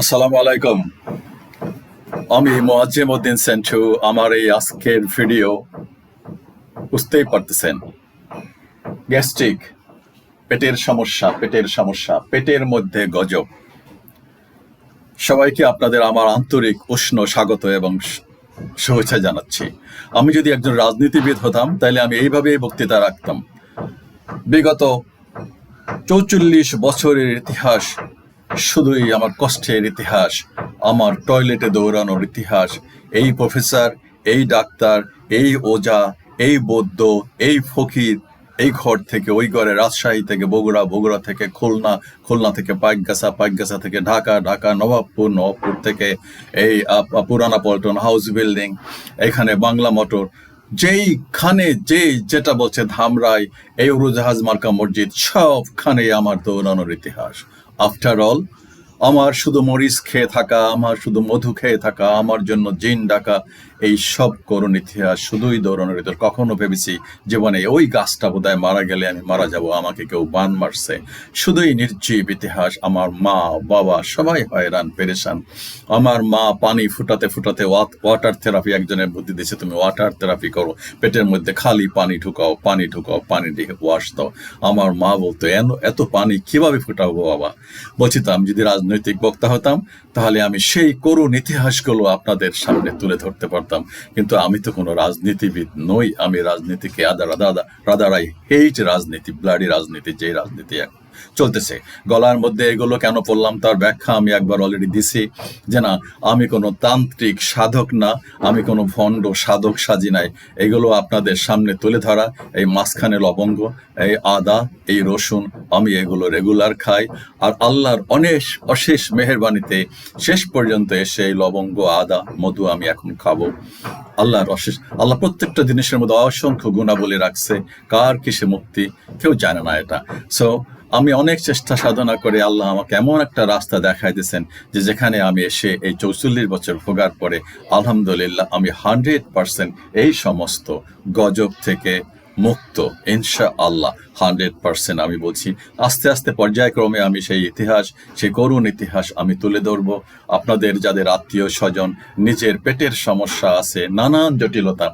আসসালামু আলাইকুম। আমি মোয়াজ্জেম উদ্দিন সেন্টু, আমার এই আজকের ভিডিও বুঝতেই পারতেছেন। গ্যাস্ট্রিক, পেটের সমস্যা পেটের সমস্যা, পেটের মধ্যে গজব। সবাইকে আপনাদের আমার আন্তরিক উষ্ণ স্বাগত এবং শুভেচ্ছা জানাচ্ছি। আমি যদি একজন রাজনীতিবিদ হতাম, তাহলে আমি এইভাবেই বক্তৃতা রাখতাম। বিগত চৌচল্লিশ বছরের ইতিহাস শুধুই আমার কষ্টের ইতিহাস, আমার টয়লেটে দৌড়ানোর ইতিহাস। এই প্রফেসর, এই ডাক্তার, এই ওজা, এই বৌদ্ধ, এই ফকির, এই ঘর থেকে, ওই ঘরে রাজশাহী থেকে, বগুড়া বগুড়া থেকে, খুলনা খুলনা থেকে, পাইকগাছা পাইকগাছা থেকে, ঢাকা ঢাকা, নবাবপুর নবাবপুর থেকে, এই পুরানা পল্টন হাউস বিল্ডিং, এখানে বাংলা মোটর। যেইখানে যে যেটা বলছে ধামরাই, এই উড়োজাহাজ মার্কা মসজিদ সবখানে আমার দৌড়ানোর ইতিহাস। আফটার অল আমার শুধু মরিচ খেয়ে থাকা, আমার শুধু মধু খেয়ে থাকা, আমার জন্য জিন ডাকা এই সব করুণ ইতিহাস শুধুই দৌড়ানোর ইতিহাস কখনো ভেবেছি জীবনে ওই গাছটা বোধহয় মারা গেলে আমি মারা যাব, আমাকে কেউ বান মারছে। শুধুই নির্জীব ইতিহাস, আমার মা, বাবা, সবাই হয়রান, পেরেশান। আমার মা পানি ফুটাতে ফুটাতে ওয়াটার থেরাপি একজনের বুদ্ধি দিয়েছে, তুমি ওয়াটার থেরাপি করো, পেটের মধ্যে খালি পানি ঢুকাও পানি ঢুকাও, পানি দিয়ে ওয়াশ দাও। আমার মা বলতো, "এন- এত পানি কীভাবে ফুটাবো বাবা? বলছি, তো আমি যদি রাজনৈতিক বক্তা হতাম, তাহলে আমি সেই করুণ ইতিহাসগুলো আপনাদের সামনে তুলে ধরতে পারতাম। কিন্তু আমি তো কোনো রাজনীতিবিদ নই, আমি রাজনীতিকে আদা রাদা আদা রাদারাই হেইট রাজনীতি, ব্লাডি রাজনীতি যে রাজনীতি এখন চলতেছে। গলার মধ্যে এগুলো কেন পড়লাম তার ব্যাখ্যা আমি একবার অলরেডি দিছি যে না, আমি কোনো তান্ত্রিক সাধক না, আমি কোনো ভণ্ড সাধক সাজি নাই। এগুলো আপনাদের সামনে তুলে ধরা, এই মাঝখানে লবঙ্গ, এই আদা, এই রসুন, আমি এগুলো রেগুলার খাই। আর আল্লাহর অনেক অশেষ মেহেরবানিতে শেষ পর্যন্ত এসে এই লবঙ্গ, আদা, মধু আমি এখন খাব। আল্লাহর অশেষ আল্লাহ প্রত্যেকটা জিনিসের মধ্যে অসংখ্য গুণাবলী রাখছে। কার কিসে মুক্তি? কেউ জানে না এটা। সো আমি অনেক চেষ্টা সাধনা করে আল্লাহ আমাকে এমন একটা রাস্তা দেখাই দিয়েছেন যে যেখানে আমি এসে এই চৌচল্লিশ বছর ভোগার পরে আলহামদুলিল্লাহ আমি হান্ড্রেড পার্সেন্ট এই সমস্ত গজব থেকে মুক্ত ইনশা আল্লাহ হান্ড্রেড পার্সেন্ট আমি বলছি। আস্তে আস্তে পর্যায়ক্রমে আমি সেই ইতিহাস, সেই করুণ ইতিহাস আমি তুলে ধরবো। আপনাদের যাদের আত্মীয় স্বজন, নিজের পেটের সমস্যা আছে, নানান জটিলতা।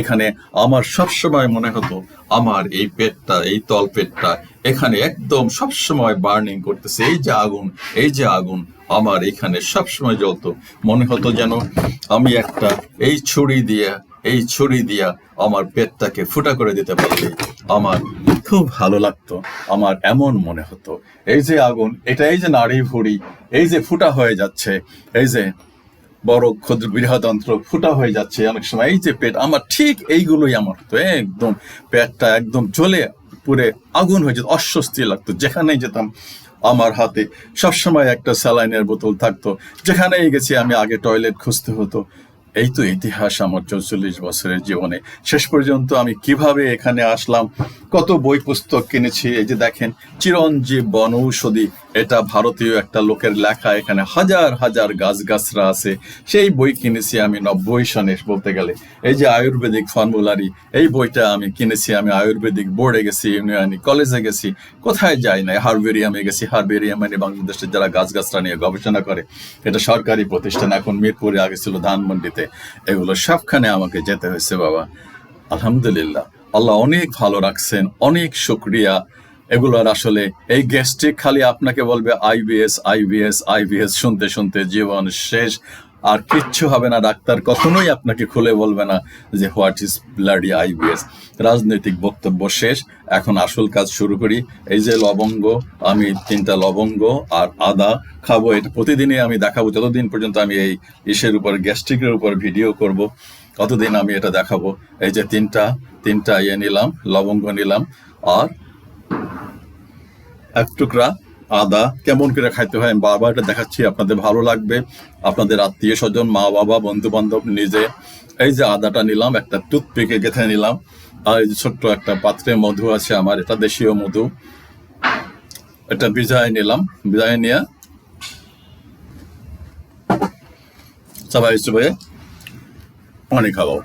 এখানে আমার সবসময় মনে হতো, আমার এই পেটটা, এই তল পেটটা এখানে একদম সবসময় বার্নিং করতেছে। এই যে আগুন, এই যে আগুন আমার এখানে সবসময় জ্বলতো। মনে হতো যেন আমি একটা, এই ছুরি দিয়ে এই ছুরি দিয়া আমার পেটটাকে ফুটা করে দিতে পারলে আমার খুব ভালো লাগতো, আমার এমন মনে হতো। এই যে আগুন, এটা এই যে নাড়ি ভুড়ি, এই যে ফুটা হয়ে যাচ্ছে, এই যে বড় ক্ষুদ্র বৃহদন্ত্র ফুটা হয়ে যাচ্ছে অনেক সময়, এই যে পেট, আমার ঠিক এইগুলোই আমার হতো, একদম পেটটা একদম জ্বলে পুরে আগুন হয়ে যেত, অস্বস্তি লাগতো। যেখানেই যেতাম, আমার হাতে সবসময় একটা স্যালাইনের বোতল থাকতো, যেখানেই গেছি আমি আগে টয়লেট খুঁজতে হতো এই তো ইতিহাস আমার চৌচল্লিশ বছরের জীবনে। শেষ পর্যন্ত আমি কীভাবে এখানে আসলাম? কত বই পুস্তক কিনেছি? এই যে দেখেন, চিরঞ্জীব বনৌষধি, এটা ভারতীয় একটা লোকের লেখা, এখানে হাজার হাজার গাছগাছরা আছে। সেই বই কিনেছি আমি নব্বই সনে বলতে গেলে। এই যে আয়ুর্বেদিক ফর্মুলারি, এই বইটা আমি কিনেছি, আমি আয়ুর্বেদিক বোর্ডে গেছি, ইউনিয়নি কলেজে গেছি, কোথায় যাই না, হারবেরিয়ামে গেছি, হারবেরিয়াম মানে বাংলাদেশের যারা গাছগাছরা নিয়ে গবেষণা করে, এটা সরকারি প্রতিষ্ঠান এখন মিরপুরে আগে ছিল ধানমন্ডিতে। এগুলো সবখানে আমাকে যেতে হয়েছে বাবা। আলহামদুলিল্লাহ। আল্লাহ অনেক ভালো রাখছেন, অনেক শুক্রিয়া। এগুলোর আসলে এই গ্যাস্ট্রিক খালি আপনাকে বলবে আইবিএস আইবিএস আইবিএস শুনতে শুনতে জীবন শেষ। আর কিচ্ছু হবে না, ডাক্তার কখনোই আপনাকে খুলে বলবে না যে হোয়াট ইজ ব্লাডি আইবিএস রাজনৈতিক বক্তব্য শেষ, এখন আসল কাজ শুরু করি। এই যে লবঙ্গ, আমি তিনটা লবঙ্গ আর আদা খাব, এটা প্রতিদিনই আমি দেখাবো, যতদিন পর্যন্ত আমি এই ইসের উপর, গ্যাস্ট্রিকের উপর ভিডিও করব। কতদিন আমি এটা দেখাবো? এই যে তিনটা তিনটা ইয়ে নিলাম, লবঙ্গ নিলাম, আর এক টুকরা আদা। কেমন করে খাইতে হয়? আমি বারবার এটা দেখাচ্ছি, আপনাদের ভালো লাগবে। আপনাদের আত্মীয় স্বজন, মা বাবা বন্ধু বান্ধব নিজে। এই যে আদাটা নিলাম, একটা টুথপিকে গেঁথে নিলাম। আর এই যে ছোট্ট একটা পাত্রে মধু আছে আমার, এটা দেশীয় মধু। এটা ভিজায় নিলাম, ভিজায় নিয়ে সবাই পানি খাওয়াও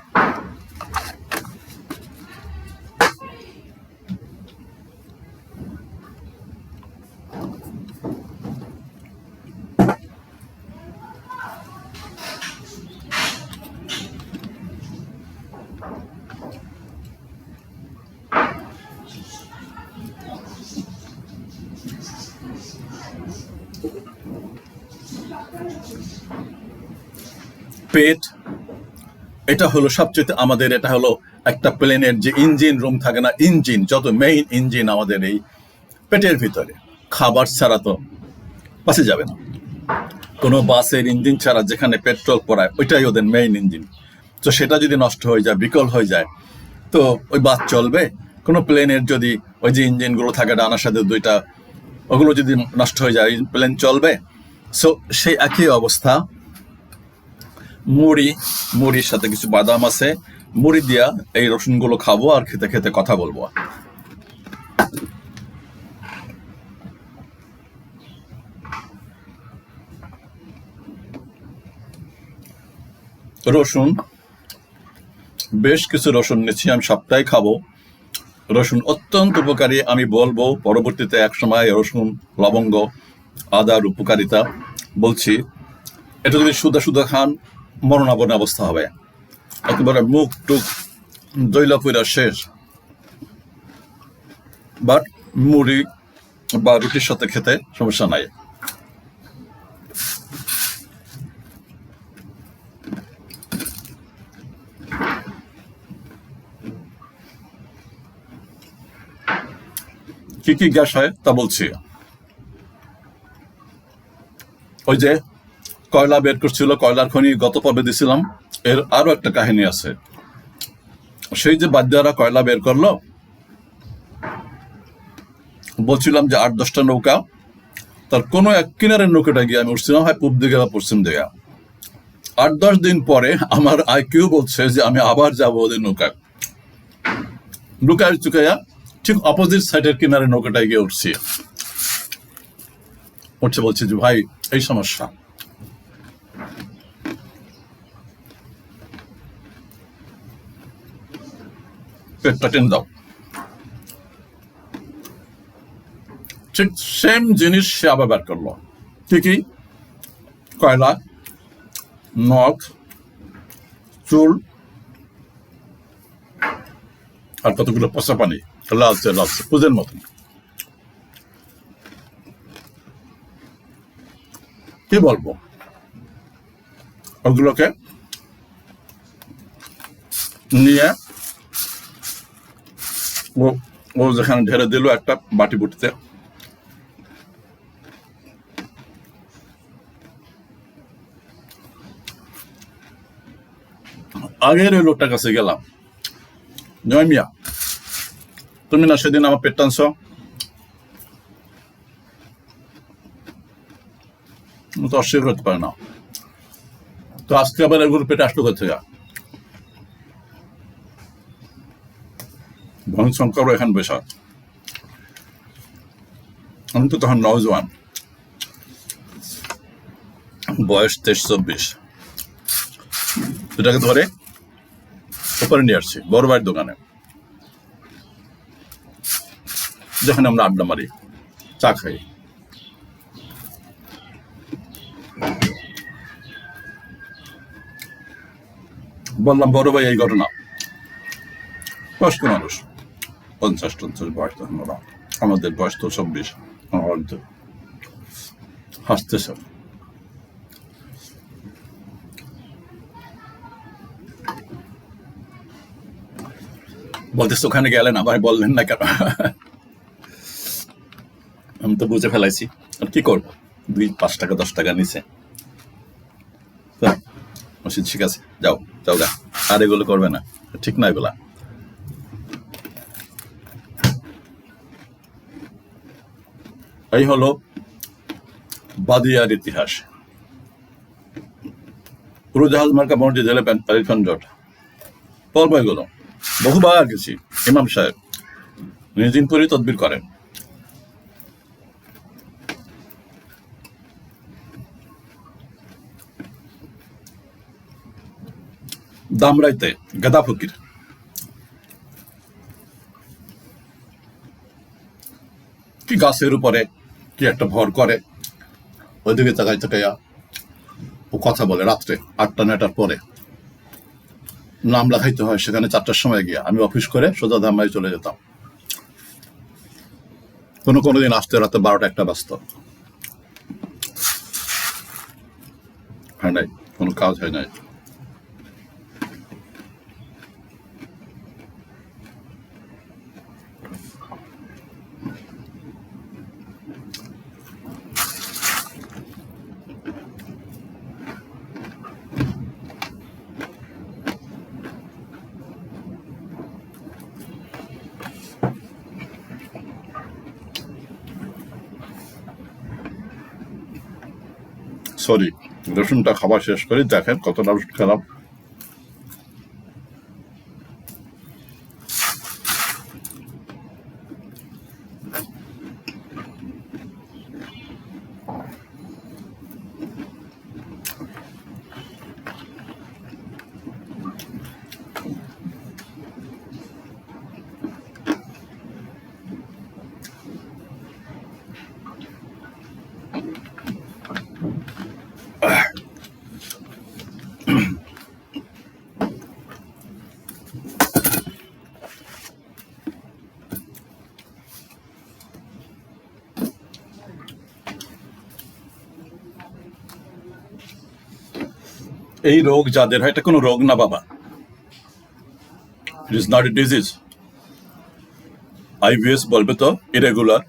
পেট এটা হলো সবচেয়ে, আমাদের এটা হলো একটা প্লেনের যে ইঞ্জিন রুম থাকে না ইঞ্জিন যত মেইন ইঞ্জিন আমাদের এই পেটের ভিতরে। খাবার ছাড়া তো বাসে যাবে না। কোনো বাসের ইঞ্জিন ছাড়া যেখানে পেট্রোল পড়ায়, ওইটাই ওদের মেইন ইঞ্জিন তো সেটা যদি নষ্ট হয়ে যায়, বিকল হয়ে যায়, তো ওই বাস চলবে। কোনো প্লেনের যদি ওই যে ইঞ্জিনগুলো থাকে ডানার সাথে দুইটা, ওগুলো যদি নষ্ট হয়ে যায় প্লেন চলবে। সো সেই একই অবস্থা। মুড়ি, মুড়ির সাথে কিছু বাদাম আছে। মুড়ি দিয়া এই রসুনগুলো খাব আর খেতে খেতে কথা বলব। রসুন, বেশ কিছু রসুন নিচ্ছি, আমি সপ্তাহে খাব। রসুন অত্যন্ত উপকারী, আমি বলব পরবর্তীতে এক সময় রসুন, লবঙ্গ, আদার উপকারিতা বলছি। এটা যদি সুদা সুদা খান মরণাবন অবস্থা হবে। একেবারে মুখ টুক দইলা পুরা শেষ। বাট মুড়ি বা রুটির সাথে খেতে সমস্যা নাই। কি কি গ্যাস হয় তা বলছি। ওই যে কয়লা বের করছিল, কয়লার খনি গত পর্বে দিছিলাম। এর আরও একটা কাহিনী আছে। সেই যে বাদ্যারা কয়লা বের করল, বলছিলাম যে আট, দশটা নৌকা, তার কোনো এক কিনারের নৌকাটা গিয়ে আমি উঠছিলাম, হয় পূব দিকে বা পশ্চিম দিকে। আট, দশ দিন পরে আমার আই আইকিউ বলছে যে আমি আবার যাব ওদের নৌকায়। চুকাইয়া ঠিক অপোজিট সাইডের কিনারে নৌকাটায় গিয়ে উঠছি। উঠছে বলছি যে, ভাই, এই সমস্যা। পেটটা ঠিক সেম জিনিস সে আবার বের করল। কি কয়লা, নখ, চুল, আর কতগুলো পচা পানি। লালচে লালচে পুজের মতন। কি বলব? ওগুলোকে নিয়ে ও ও যেখানে ঢেলে দিল একটা বাটি বুটিতে। আগের ওই লোকটার কাছে গেলাম। জয় মিয়া, তুমি না সেদিন আমার পেট টানছ? তো অস্বীকার করতে পারে না। তো আজকে আবার এগুলো পেটে আসলো কোথা থেকে ভনশঙ্কর এখন বসা আমি তো তখন নওজোয়ান। বয়স তেইশ চব্বিশ। এটাকে ধরে ওপরে নিয়ে আসছি, বড় ভাইয়ের দোকানে। যেখানে আমরা আড্ডা মারি, চা খাই। বললাম, বড় ভাই, এই ঘটনা। বয়স্ক মানুষ। পঞ্চাশ টঞ্চাশ বয়স তখন ওরা। আমাদের বয়স তো চব্বিশ। অর্ধ। হাসতেছে। বলতেছে, ওখানে গেলেন আবার বললেন না কেন? আমি তো বুঝে ফেলাইছি। আর কি করব? দুই, পাঁচ টাকা, দশ টাকা নিচে ঠিক আছে। যাও যাও গা। আর এগুলো করবে না। ঠিক না এগুলা। এই হলো বাদিয়ার ইতিহাস। উড়োজাহাজ মার্কা মসজিদ এলিফ্যান্ট জট পর্ব এগুলো বহুবার গেছি ইমাম সাহেব। নিজিনপুরি তদবির করেন। দামরাইতে গাদা ফকির। কি গাছের উপরে কি একটা ভর করে, ওইদিকে তাকাই তাকাইয়া ও কথা বলে রাত্রে আটটা, নয়টার পরে। নাম লেখাইতে হয়, সেখানে চারটার সময় গিয়া। আমি অফিস করে সোজা ধামাই চলে যেতাম। কোনো কোনো দিন আসতে রাতে বারোটা, একটা ব্যস্ত হয় নাই, কোনো কাজ হয় নাই। সরি রসুনটা খাবার শেষ করে দেখেন কতটা রসুন খেলাম। এই রোগ যাদের হয়, এটা কোনো রোগ না, বাবা। It is not a disease IBS বলবে তো ইরেগুলার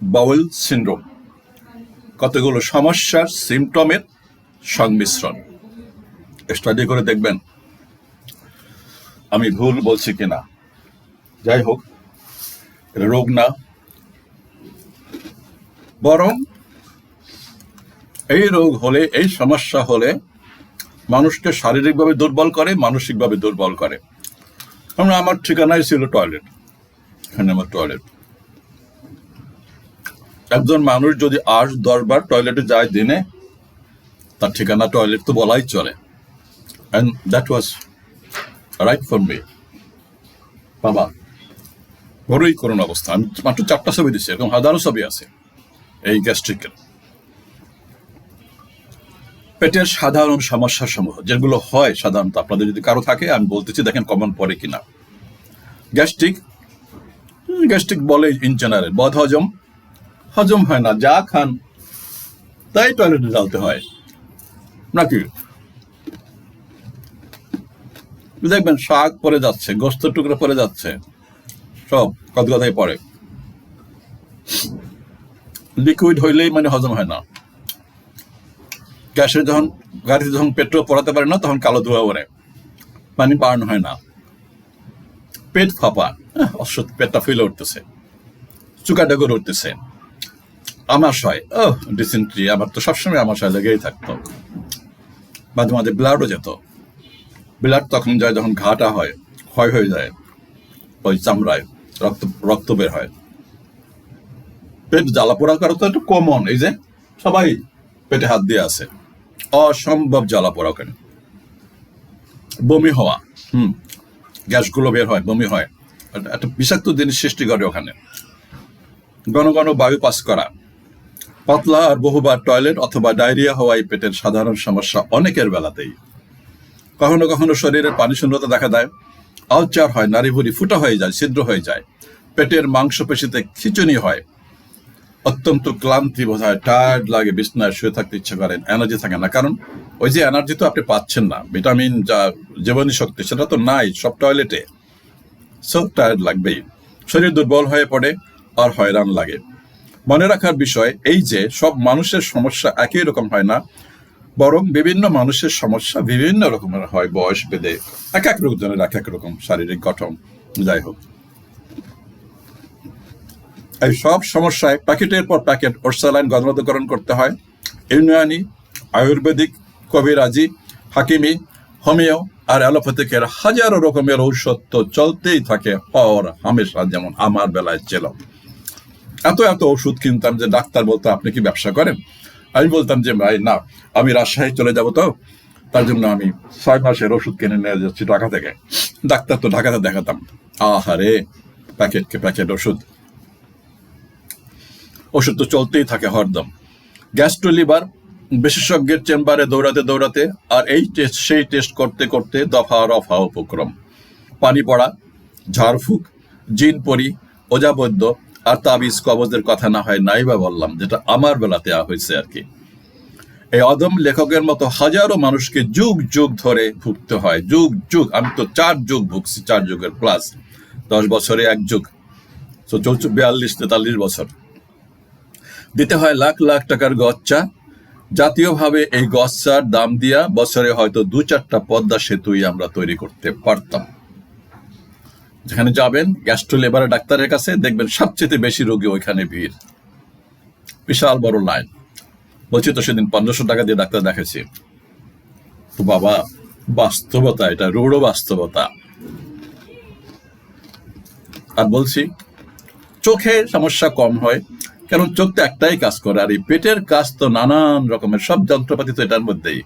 বাউল সিন্ড্রোম কতগুলো সমস্যার সিমটমের সংমিশ্রণ। স্টাডি করে দেখবেন। আমি ভুল বলছি কিনা? যাই হোক রোগ না। বরং এই রোগ হলে, এই সমস্যা হলে মানুষকে শারীরিকভাবে দুর্বল করে, মানসিকভাবে দুর্বল করে। আমরা, আমার ঠিকানায় ছিল টয়লেট। এখানে আমার টয়লেট। একজন মানুষ যদি আট, দশ বার টয়লেটে যায় দিনে, তার ঠিকানা টয়লেট তো বলাই চলে। And that was right for me বাবা, বড়ই করুন অবস্থা। আমি মাত্র চারটা ছবি দিচ্ছি এরকম হাজারো ছবি আছে এই গ্যাস্ট্রিকের পেটের সাধারণ সমস্যা সমূহ যেগুলো হয় সাধারণত আপনাদের যদি কারও থাকে, আমি বলতেছি দেখেন কমন পড়ে কিনা। গ্যাস্ট্রিক গ্যাস্ট্রিক বলে ইন জেনারেল বদ হজম হজম হয় না, যা খান, তাই টয়লেটে ঢালতে হয়। নাকি? দেখবেন শাক পরে যাচ্ছে, গোস্ত টুকরো পরে যাচ্ছে, সব কত কথাই পড়ে। লিকুইড হইলেই মানে হজম হয় না। গ্যাসে যখন গাড়িতে যখন পেট্রোল পড়াতে পারে না তখন কালো ধোয়া ওরে পানি বার্ন হয় না। পেট ফাঁপা আহ, পেটটা ফুলে উঠতেছে। চুকাটা করে উঠতেছে। আমাশয় ও ডিসেন্ট্রি আমার তো সবসময় আমাশয় লেগেই থাকতো। মাঝে মাঝে ব্লাডও যেত। ব্লাড তখন যায় যখন ঘাটা হয় ক্ষয় হয়ে যায় ওই চামড়ায় রক্ত রক্ত বের হয়। পেট জ্বালা পোড়া করা তো একটু কমন এই যে সবাই পেটে হাত দিয়ে আছে। অসম্ভব জ্বালা পোড়া ওখানে বমি হওয়া, হুম, গ্যাসগুলো বের হয়, বমি হয়। একটা- বিষাক্ত জিনিস সৃষ্টি করে ওখানে। ঘন ঘন বায়ু পাস করা। পাতলা আর বহুবার টয়লেট অথবা ডায়রিয়া হওয়াই পেটের সাধারণ সমস্যা অনেকের বেলাতেই। কখনো কখনো শরীরের পানি শূন্যতা দেখা দেয়। আলচার হয় নারী ভুড়ি ফুটা হয়ে যায়, ছিদ্র হয়ে যায়। পেটের মাংসপেশিতে খিচুনি হয়। অত্যন্ত ক্লান্তি বোধ হয় টায়ার্ড লাগে, বিছনায় শুয়ে থাকতে ইচ্ছে করেন এনার্জি থাকে না। কারণ ওই যে এনার্জি তো আপনি পাচ্ছেন না ভিটামিন যা জীবনী শক্তি, সেটা তো নাই, সব টয়লেটে সব টায়ার্ড লাগবেই। শরীর দুর্বল হয়ে পড়ে, আর হয়রান লাগে। মনে রাখার বিষয় এই যে, সব মানুষের সমস্যা একই রকম হয় না, বরং বিভিন্ন মানুষের সমস্যা বিভিন্ন রকমের হয়, বয়স ভেদে। এক এক রকমের এক এক রকম শারীরিক গঠন। যাই হোক। এই সব সমস্যায় প্যাকেটের পর প্যাকেট ওরসালাইন গণরোধকরণ করতে হয়। ইউনানি আয়ুর্বেদিক, কবিরাজি, হাকিমি, হোমিও আর অ্যালোপ্যাথিকের হাজারো রকমের ঔষধ তো চলতেই থাকে হর হামেশা যেমন আমার বেলায় ছিল। এত এত ওষুধ কিনতাম যে ডাক্তার বলতো, আপনি কি ব্যবসা করেন? আমি বলতাম যে, ভাই, না, আমি রাজশাহী চলে যাব তো। তার জন্য আমি ছয় মাসের ওষুধ কিনে নিয়ে যাচ্ছি ঢাকা থেকে। ডাক্তার তো ঢাকাতে দেখাতাম। আহারে প্যাকেটকে প্যাকেট ওষুধ। ওষুধ তো চলতেই থাকে হরদম। গ্যাস্ট্রো লিভার বিশেষজ্ঞের চেম্বারে দৌড়াতে দৌড়াতে আর এই টেস্ট সেই টেস্ট করতে করতে দফা রফা উপক্রম। পানি পড়া, ঝাড়ফুঁক, জিন পরি ওজা বৈদ্য আর তাবিজ কবজের কথা না হয় নাই বা বললাম, যেটা আমার বেলাতে হয়েছে আর কি। এই অদম লেখকের মতো হাজারো মানুষকে যুগ যুগ ধরে ভুগতে হয়, যুগ যুগ। আমি তো চার যুগ ভুগছি, চার যুগের প্লাস দশ বছরে এক যুগ। তো চৌচ, বিয়াল্লিশ তেতাল্লিশ বছর। দিতে হয় লাখ লাখ টাকার গচ্চা। জাতীয়ভাবে এই গচ্চার দাম দিয়া বছরে হয়তো দু চারটা পদ্মা সেতুই আমরা তৈরি করতে পারতাম। যেখানে যাবেন গ্যাস্ট্রো লেবার ডাক্তারের কাছে দেখবেন সবচেয়ে বেশি রোগী ওইখানে ভিড়। বিশাল বড় লাইন। বলছি তো সেদিন পনেরোশো টাকা দিয়ে ডাক্তার দেখেছি তো বাবা, বাস্তবতা এটা রূঢ় বাস্তবতা। আর বলছি চোখের সমস্যা কম হয় কারণ চোখ তো একটাই কাজ করে, আর এই পেটের কাজ তো নানান রকমের, সব যন্ত্রপাতি তো এটার মধ্যেই।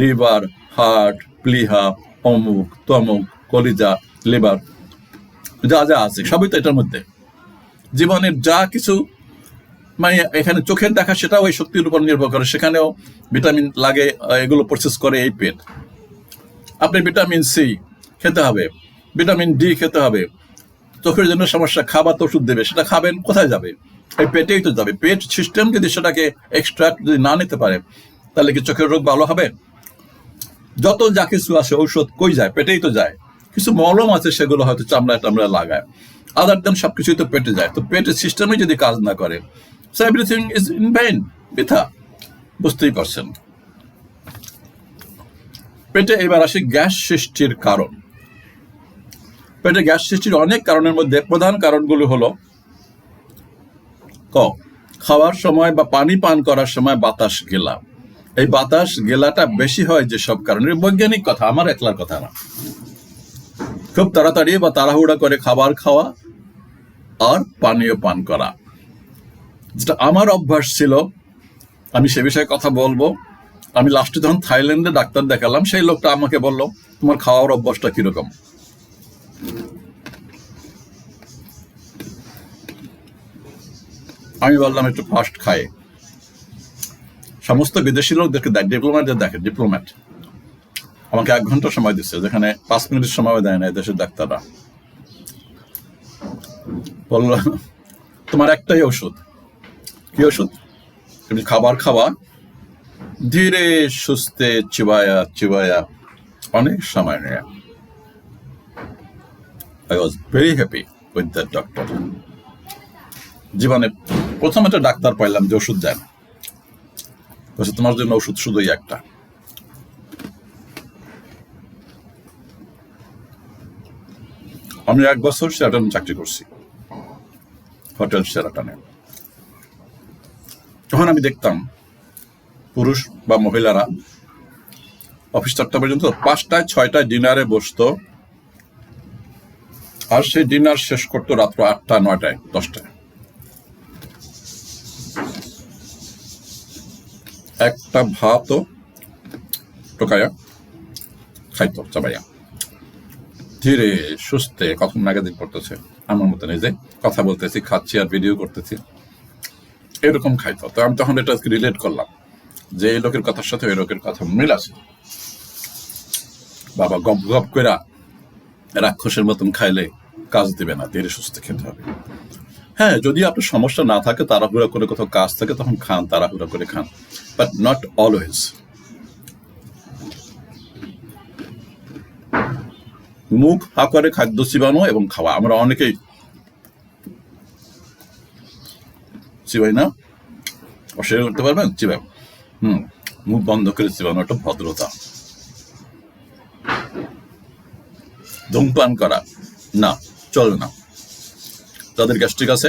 লিভার, হার্ট, প্লিহা, অমুক, তমুক, কলিজা, লিভার, যা যা আছে, সবই তো এটার মধ্যে। জীবনের যা কিছু মানে এখানে চোখের দেখা, সেটাও এই শক্তির উপর নির্ভর করে। সেখানেও ভিটামিন লাগে, এগুলো প্রসেস করে এই পেট। আপনি ভিটামিন সি খেতে হবে, ভিটামিন ডি খেতে হবে। চোখের জন্য সমস্যা, খাবার তো ওষুধ দেবে, সেটা খাবেন, কোথায় যাবে? এই পেটেই তো যাবে। পেট সিস্টেম যদি সেটাকে এক্সট্রাক্ট যদি না নিতে পারে, তাহলে কি চোখের রোগ ভালো হবে? যত যা কিছু আছে ঔষধ কই যায়? পেটেই তো যায়। কিছু মলম আছে, সেগুলো হয়তো চামড়ায় টামড়ায় লাগায়। আদার দেন সবকিছুই তো পেটে যায়। তো পেটের সিস্টেমে যদি কাজ না করে so everything is in vain বৃথা। বুঝতেই পারছেন? পেটে এবার আসি গ্যাস সৃষ্টির কারণ। পেটে গ্যাস সৃষ্টির অনেক কারণের মধ্যে প্রধান কারণগুলো হলো ক, খাওয়ার সময় বা পানি পান করার সময় বাতাস গেলা। এই বাতাস গেলাটা বেশি হয় যে সব কারণে। বৈজ্ঞানিক কথা, আমার একলার কথা না। খুব তাড়াতাড়ি বা তাড়াহুড়া করে খাবার খাওয়া আর পানীয় পান করা। যেটা আমার অভ্যাস ছিল, আমি সে বিষয়ে কথা বলব। আমি লাস্টে যখন থাইল্যান্ডে ডাক্তার দেখালাম, সেই লোকটা আমাকে বলল, তোমার খাওয়ার অভ্যাসটা কীরকম? আমি বললাম একটু ফাস্ট খাই। সমস্ত বিদেশি লোকদেরকে দেয় ডিপ্লোম্যাটদের দেখে ডিপ্লোম্যাট আমাকে এক ঘণ্টা সময় দিচ্ছে, যেখানে পাঁচ মিনিট সময় দেয় না দেশের ডাক্তাররা। বলল তোমার একটাই ওষুধ। কি ওষুধ? তুমি খাবার খাওয়া ধীরে সুস্থে চিবায়া চিবায়া অনেক সময় নেয়া। I was very happy with that doctor জীবনে প্রথম একটা ডাক্তার পাইলাম যে ওষুধ দেন। তোমার জন্য ওষুধ শুধুই একটা। আমি এক বছর সেরাটন চাকরি করছি। হোটেল সেরাটনে। তখন আমি দেখতাম পুরুষ বা মহিলারা অফিস চারটা পর্যন্ত পাঁচটায়, ছয়টায় ডিনারে বসতো। আর সেই ডিনার শেষ করতো রাত্র আটটা নয়টায়, দশটায়। একটা ভাতও টোকায়া খাইতো, চাবাইয়া। ধীরে সুস্থে, কখন ম্যাগাজিন পড়তেছে, আমার মতো নিজে কথা বলতেছি, খাচ্ছি আর ভিডিও করতেছি। এরকম খাইতো। তো আমি তখন এটা রিলেট করলাম যে, এই লোকের কথার সাথে ওই লোকের কথা মিল আছে। বাবা গপ গপ করে রাক্ষসের মতন খাইলে কাজ দিবে না, ধীরে সুস্থ খেতে হবে। হ্যাঁ যদি আপনার সমস্যা না থাকে, তাড়াহুড়া করে কোথাও কাজ থাকে, তখন খান, তাড়াহুড়া করে খান। বাট নট অলওয়েজ মুখ আকারে খাদ্য চিবানো এবং খাওয়া। আমরা অনেকেই চিবাই না। অস্বীকার করতে পারবেন? চিবাই। হুম, মুখ বন্ধ করে চিবানো একটা ভদ্রতা। ধূমপান করা। না চলবে না। যাদের গ্যাস্ট্রিক আছে,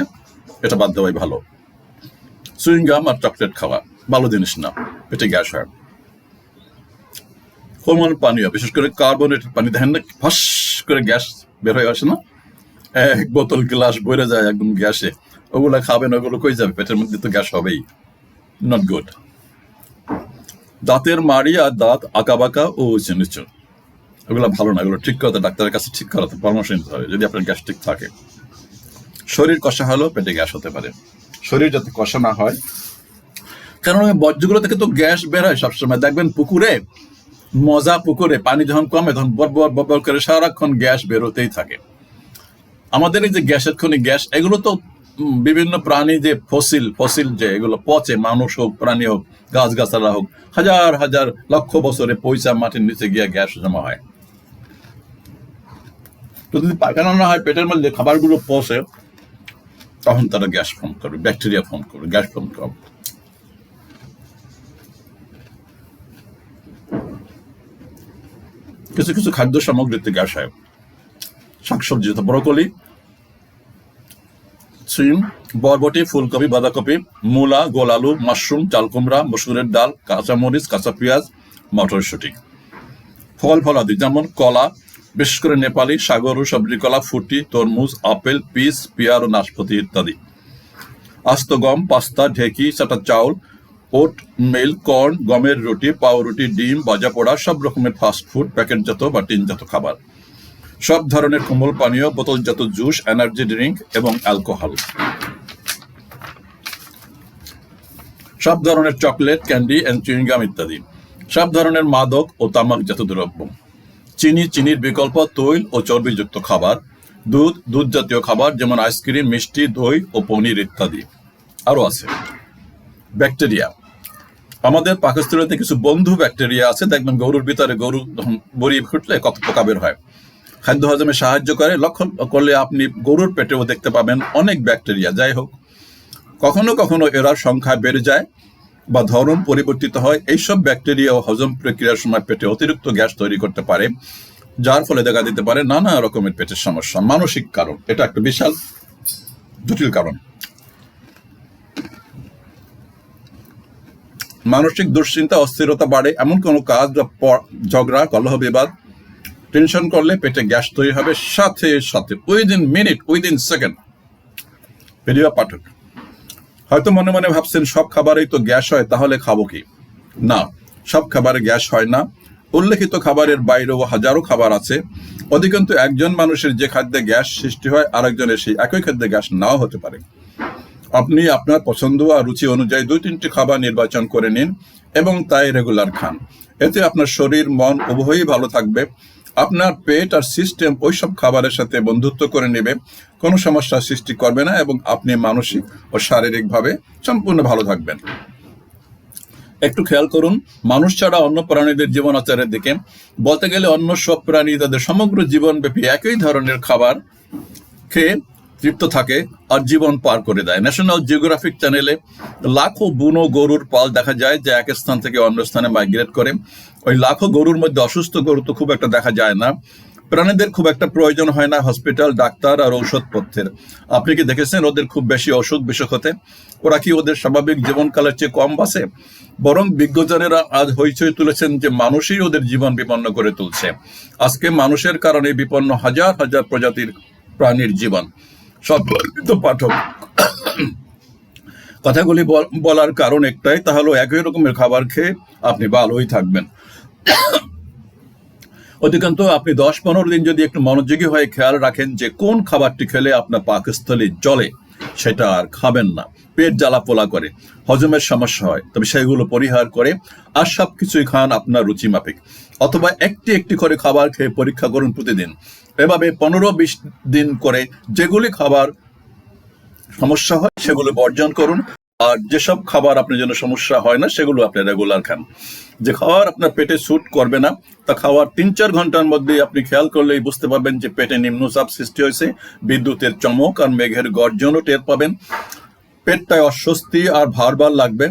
এটা বাদ দেওয়াই ভালো। সুইং গাম আর চকলেট খাওয়া, ভালো জিনিস না পেটে গ্যাস হয়। কোমল পানীয়, বিশেষ করে কার্বনেটেড পানি, দেখেন না, ফাঁস করে গ্যাস বের হয়ে আসে না? এক বোতল গ্লাস বইরে যায় একদম গ্যাসে। ওগুলা খাবেন, ওগুলো কই যাবে? পেটের মধ্যে তো গ্যাস হবেই। নট গুড দাঁতের মাড়ি আর দাঁত আঁকা বাঁকা ও উঁচু নিচু। ওগুলো ভালো না, এগুলো ঠিক করতে ডাক্তারের কাছে ঠিক করাতে পরামর্শ নিতে হবে, যদি আপনার গ্যাস্ট্রিক থাকে। শরীর কষা হলেও পেটে গ্যাস হতে পারে। শরীর যাতে কষা না হয়। কারণ ওই বর্জ্যগুলো থেকে তো গ্যাস বের হয় সবসময়। দেখবেন পুকুরে, মজা পুকুরে, পানি যখন কমে তখন বরবর বরবর করে সারাক্ষণ গ্যাস বেরোতেই থাকে। আমাদের এই যে গ্যাসের খনি, গ্যাস, এগুলো তো বিভিন্ন প্রাণী যে ফসিল ফসিল যে এগুলো পচে, মানুষ হোক, প্রাণী হোক গাছগাছালা হোক, হাজার হাজার, লক্ষ বছরে পয়সা মাটির নিচে গিয়ে গ্যাস জমা হয়। যদি পায়খানা না হয়, পেটের মধ্যে খাবারগুলো পচে তখন তারা গ্যাস ফর্ম করবে ব্যাকটেরিয়া ফর্ম করবে গ্যাস ফর্ম করবে কিছু কিছু খাদ্য সামগ্রীতে গ্যাস হয়। শাকসবজি তো ব্রকলি, সিম, বরবটি, ফুলকপি, বাঁধাকপি, মূলা গোলালু মাশরুম, চাল কুমড়া, মসুরের ডাল, কাঁচামরিচ, কাঁচা পেঁয়াজ, মটরশুঁটি। ফল ফলাদি যেমন কলা বিশেষ করে নেপালি, সাগর ও সবজি কলা ফুটি, তরমুজ, আপেল, পিস, পেয়ার ও নাশপাতি ইত্যাদি। আস্ত গম, পাস্তা, ঢেকি, চাটা চাউল, ওট মেল কর্ন, গমের রুটি, পাউরুটি, ডিম ভাজা পোড়া, সব রকমের ফাস্ট ফুড প্যাকেটজাত বা টিনজাত খাবার। সব ধরনের কোমল পানীয়, বোতলজাত জুস এনার্জি ড্রিঙ্ক এবং অ্যালকোহল সব ধরনের চকলেট ক্যান্ডি এন্ড চুইংগাম ইত্যাদি। সব ধরনের মাদক ও তামাকজাত দ্রব্য। চিনি, চিনির বিকল্প তৈল ও চর্বিযুক্ত খাবার, দুধ দুধ জাতীয় খাবার যেমন আইসক্রিম, মিষ্টি, দই ও পনির ইত্যাদি। আরও আছে। ব্যাকটেরিয়া। আমাদের পাকস্থলীতে কিছু বন্ধু ব্যাকটেরিয়া আছে, দেখবেন গরুর ভিতরে গরু বড়ি ফুটলে কত পোকা বের হয়। খাদ্য হজমে সাহায্য করে, লক্ষণ করলে আপনি গরুর পেটেও দেখতে পাবেন অনেক ব্যাকটেরিয়া। যাই হোক, কখনো কখনো এরা সংখ্যা বেড়ে যায়। বা ধরন পরিবর্তিত হয়, এইসব ব্যাকটেরিয়া ও হজম প্রক্রিয়ার সময় পেটে অতিরিক্ত গ্যাস তৈরি করতে পারে, যার ফলে দেখা দিতে পারে নানা রকমের পেটের সমস্যা। মানসিক কারণ, এটা একটা বিশাল জটিল কারণ। মানসিক দুশ্চিন্তা, অস্থিরতা বাড়ে, এমন কোনো কাজ বা ঝগড়া, কলহ, বিবাদ, টেনশন করলে পেটে গ্যাস তৈরি হবে সাথে সাথে। Within minute within second. প্রিয় পাঠক হয়তো মনে মনে ভাবছেন, সব খাবারেই তো গ্যাস হয়, তাহলে খাব কি? না, সব খাবারে গ্যাস হয় না। উল্লেখিত খাবারের বাইরেও হাজারো খাবার আছে। অধিকাংশ একজন মানুষের যে খাদ্যে গ্যাস সৃষ্টি হয়, আরেকজনের সেই একই খাদ্যে গ্যাস নাও হতে পারে। আপনি আপনার পছন্দ আর রুচি অনুযায়ী দুই তিনটি খাবার নির্বাচন করে নিন এবং তাই রেগুলার খান। এতে আপনার শরীর, মন উভয়ই ভালো থাকবে। আপনার পেট আর সিস্টেম ওইসব খাবারের সাথে বন্ধুত্ব করে নেবে, কোনো সমস্যা সৃষ্টি করবে না এবং আপনি মানসিক ও শারীরিকভাবে সম্পূর্ণ ভালো থাকবেন। একটু খেয়াল করুন, মানুষ ছাড়া অন্য প্রাণীদের জীবন আচারের দিকে। বলতে গেলে অন্য সব প্রাণী তাদের সমগ্র জীবনব্যাপী একই ধরনের খাবার খেয়ে তৃপ্ত থাকে আর জীবন পার করে দেয়। ন্যাশনাল জিওগ্রাফিক চ্যানেলে লাখো বুনো গরুর পাল দেখা যায় যে এক স্থান থেকে অন্য স্থানে মাইগ্রেট করে। ওই লাখো গরুর মধ্যে অসুস্থ গরু তো খুব একটা দেখা যায় না। প্রাণীদের খুব একটা প্রয়োজন হয় না হসপিটাল ডাক্তার আর ঔষধপত্রের। আপনি কি দেখেছেন ওদের খুব বেশি অসুখ বিসুখ হতে? ওরা কি ওদের স্বাভাবিক জীবনকালের চেয়ে কম বাসে বরং বিজ্ঞজনেরা আজ হইচই তুলেছেন যে মানুষই ওদের জীবন বিপন্ন করে তুলছে। আজকে মানুষের কারণে বিপন্ন হাজার হাজার প্রজাতির প্রাণীর জীবন। সম্পর্কিত পাঠক। কথাগুলি বলার কারণ একটাই, তা হলো একই রকমের খাবার খেয়ে আপনি ভালোই থাকবেন। অধিকান্ত আপনি দশ পনেরো দিন যদি একটু মনোযোগী হয়ে খেয়াল রাখেন যে কোন খাবারটি খেলে আপনার পাকস্থলী জলে সেটা আর খাবেন না। পেট জ্বালা পোলা করে, হজমের সমস্যা হয়, তবে সেগুলো পরিহার করে আর সব কিছুই খান আপনার রুচি মাফিক অথবা একটি একটি করে খাবার খেয়ে পরীক্ষা করুন প্রতিদিন। এভাবে পনেরো বিশ দিন করে যেগুলি খাবার সমস্যা হয়, সেগুলো বর্জন করুন। আর যেসব খাবার আপনার জন্য সমস্যা হয় না, সেগুলো আপনি রেগুলার খান। যে খাবার আপনার পেটে স্যুট করবে না, তা খাওয়ার তিন চার ঘণ্টার মধ্যেই আপনি খেয়াল করলেই বুঝতে পারবেন যে পেটে নিম্নচাপ সৃষ্টি হয়েছে। বিদ্যুতের চমক আর মেঘের গর্জনও টের পাবেন। পেটটায় অস্বস্তি আর ভারবার লাগবে।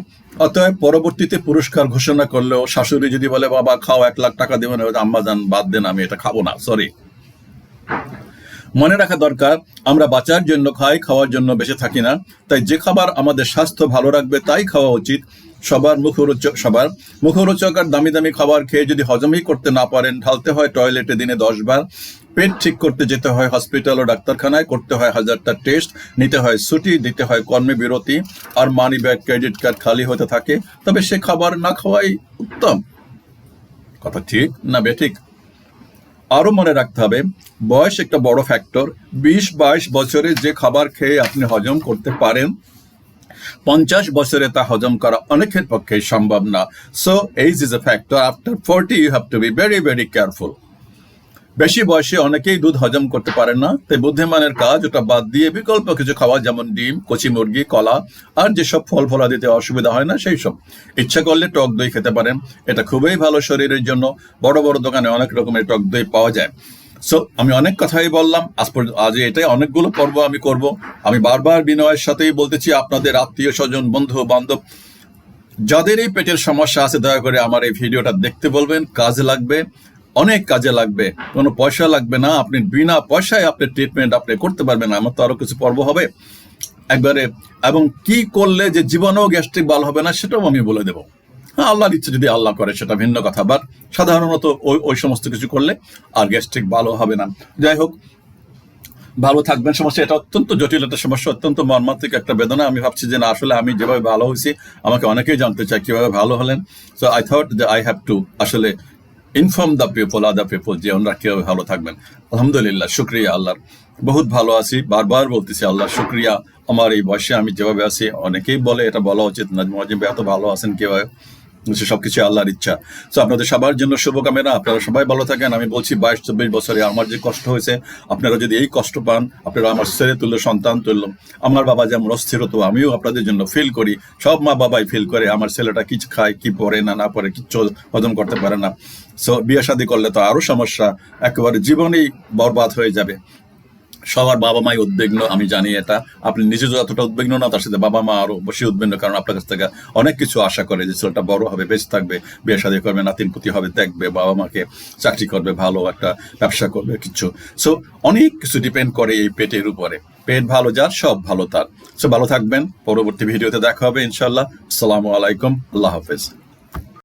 অতএব পরবর্তীতে পুরস্কার ঘোষণা করলেও শাশুড়ি যদি বলে, বাবা, খাও, এক লাখ টাকা দেবেন। আম্মা যান বাদ দেন, আমি এটা খাব না সরি মনে রাখা দরকার, আমরা বাঁচার জন্য খাই, খাওয়ার জন্য বেঁচে থাকি না। তাই যে খাবার আমাদের স্বাস্থ্য ভালো রাখবে, তাই খাওয়া উচিত। সবার মুখরোচক সবার মুখরোচক আর দামি দামি খাবার খেয়ে যদি হজমই করতে না পারেন, ঢালতে হয় টয়লেটে দিনে দশ বার। পেট ঠিক করতে যেতে হয় হসপিটাল ও ডাক্তারখানায়, করতে হয় হাজারটা টেস্ট, নিতে হয় ছুটি, দিতে হয় কর্মে বিরতি। আর মানি ব্যাগ, ক্রেডিট কার্ড খালি হতে থাকে। তবে সে খাবার না খাওয়াই উত্তম। কথা ঠিক না বেঠিক আরও মনে রাখতে হবে, বয়স একটা বড় ফ্যাক্টর বিশ বাইশ বছরে যে খাবার খেয়ে আপনি হজম করতে পারেন, পঞ্চাশ বছরে তা হজম করা অনেকের পক্ষে সম্ভব না। So age is a factor after forty you have to be very very careful বেশি বয়সে অনেকেই দুধ হজম করতে পারেন না, তাই বুদ্ধিমানের কাজ ওটা বাদ দিয়ে বিকল্প কিছু খাওয়া, যেমন ডিম, কচি মুরগি, কলা, আর যেসব ফল ফলা দিতে অসুবিধা হয় না, সেই সব। ইচ্ছা করলে টক দই খেতে পারেন, এটা খুবই ভালো শরীরের জন্য, বড় বড় দোকানে অনেক রকমের টক দই পাওয়া যায়। সো আমি অনেক কথাই বললাম, আজ পর্যন্ত, আজ এটাই অনেকগুলো পর্ব আমি করব। আমি বারবার বিনয়ের সাথেই বলতেছি, আপনাদের আত্মীয় স্বজন, বন্ধু, বান্ধব যাদের এই পেটের সমস্যা আছে, দয়া করে আমার এই ভিডিওটা দেখতে বলবেন, কাজে লাগবে। অনেক কাজে লাগবে, কোনো পয়সা লাগবে না, আপনি বিনা পয়সায় আপনি ট্রিটমেন্ট আপনি করতে পারবেন আমার তো আরও কিছু পর্ব হবে। একবারে, এবং কি করলে যে জীবনেও গ্যাস্ট্রিক ভালো হবে না সেটাও আমি বলে দেবো। হ্যাঁ আল্লাহর ইচ্ছে যদি আল্লাহ করে সেটা ভিন্ন কথা বাট সাধারণত ওই ওই সমস্ত কিছু করলে আর গ্যাস্ট্রিক ভালো হবে না। যাই হোক, ভালো থাকবেন, সমস্যা এটা অত্যন্ত জটিল একটা সমস্যা, অত্যন্ত মর্মান্তিক একটা বেদনা। আমি ভাবছি যে না, আসলে আমি যেভাবে ভালো হয়েছি, আমাকে অনেকেই জানতে চাই কীভাবে ভালো হলেন। সো আই থট যে আই হ্যাভ টু আসলে inform the people other people যে ওনারা কীভাবে ভালো থাকবেন। আলহামদুলিল্লাহ, শুক্রিয়া আল্লাহর বহুত ভালো আছি, বারবার বলতেছি আল্লাহ, শুক্রিয়া। আমার এই বয়সে আমি যেভাবে আছি, অনেকেই বলে এটা বলা উচিত ভাই এত ভালো আছেন কীভাবে? সে সবকিছু আল্লাহর ইচ্ছা। তো আপনাদের সবার জন্য শুভকামনা, আপনারা সবাই ভালো থাকেন। আমি বলছি, বাইশ, চব্বিশ বছরে আমার যে কষ্ট হয়েছে, আপনারা যদি এই কষ্ট পান, আপনারা আমার ছেলে তুল্য, সন্তান তুল্য, আমার বাবা যেমন অস্থির হতো আমিও আপনাদের জন্য ফিল করি। সব মা বাবাই ফিল করে, আমার ছেলেটা কি খায়, কি পরে না না পরে কিচ্ছু হজম করতে পারে না। সো বিয়ে শাদী করলে তো আরও সমস্যা, একেবারে জীবনেই বরবাদ হয়ে যাবে। সবার বাবা মাই উদ্বিগ্ন, আমি জানি এটা। আপনি নিজে যতটা উদ্বিগ্ন না, তার সাথে বাবা মা আরও বেশি উদ্বিগ্ন, কারণ আপনার কাছ থেকে অনেক কিছু আশা করে যে ছেলেটা বড় হবে, বেঁচে থাকবে, বিয়ে শাদী করবে নাতিন পুতি হবে, দেখবে বাবা মাকে চাকরি করবে, ভালো একটা ব্যবসা করবে, কিছু। সো অনেক কিছু ডিপেন্ড করে এই পেটের উপরে। পেট ভালো যার, সব ভালো তার। সো ভালো থাকবেন, পরবর্তী ভিডিওতে দেখা হবে ইনশাল্লাহ আসসালামু আলাইকুম, আল্লাহ হাফেজ।